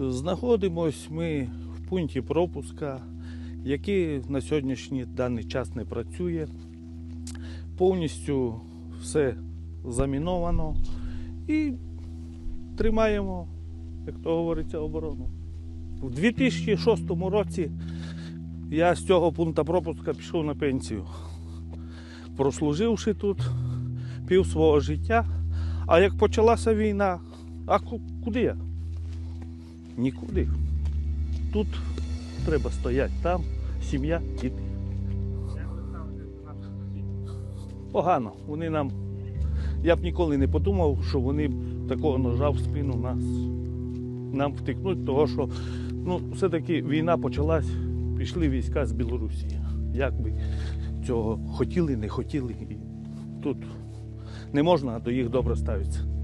Знаходимось ми в пункті пропуска, який на сьогоднішній даний час не працює. Повністю все заміновано і тримаємо, як то говориться, оборону. У 2006 році я з цього пункту пропуска пішов на пенсію, прослуживши тут пів свого життя. А як почалася війна, а куди я? Нікуди. Тут треба стояти там, сім'я, діти. Погано. Вони нам. Я б ніколи не подумав, що вони такого ножа в спину нас нам втикнуть, того що ну, все-таки війна почалась, пішли війська з Білорусі. Як би цього хотіли, не хотіли. І тут не можна до їх добре ставитися.